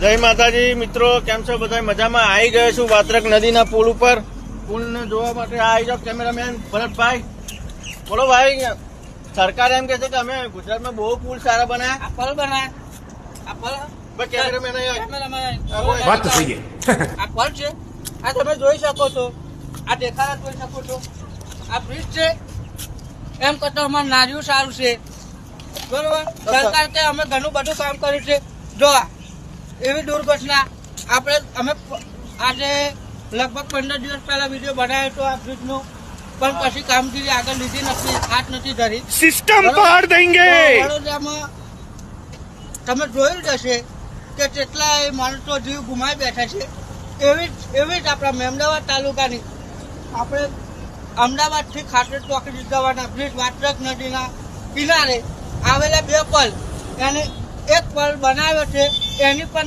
જય માતાજી મિત્રો કેમ છો? બધા મજામાં? આવી ગયો છું વાત્રક નદીના પુલ ઉપર. પુલને જોવા માટે આવી જાઓ કેમેરામેન ભરતભાઈ. બોલો ભાઈ સરકાર એમ કે છે કે અમે ગુજરાતમાં બહુ પુલ સારા બનાયા. આ પલ બનાયા. આ પલ? પણ કેમેરામેન વાત થઈ ગઈ આ પલ છે. આ તમે જોઈ શકો છો. આ દેખાડા જોઈ શકો છો. આ બ્રિજ છે. એમ કરતા અમારું નારિયું સારું છે. બરોબર? સરકાર કે અમે ઘણું બધું કામ કર્યું છે. જો આ. એવી દુર્ઘટના. આપણે અમે આજે લગભગ પંદર દિવસ પહેલા વીડિયો બનાવ્યો હતો આ બ્રિજનો. પણ પછી કામગીરી આગળ લીધી નથી હાથ નથી ધરી. સિસ્ટમ પાડ દેંગે! વડોદરામાં તમે જોયું જ હશે કે કેટલાય માણસો જીવ ગુમાવી બેઠા છે. એવી જ એવી જ આપણા મેમદાવાદ તાલુકાની. આપણે અમદાવાદથી ખાતર ચોકી જવાના બ્રિજ વાત્રક નદીના કિનારે આવેલા બે પલ. એને એક પલ બનાવ્યો છે એની પણ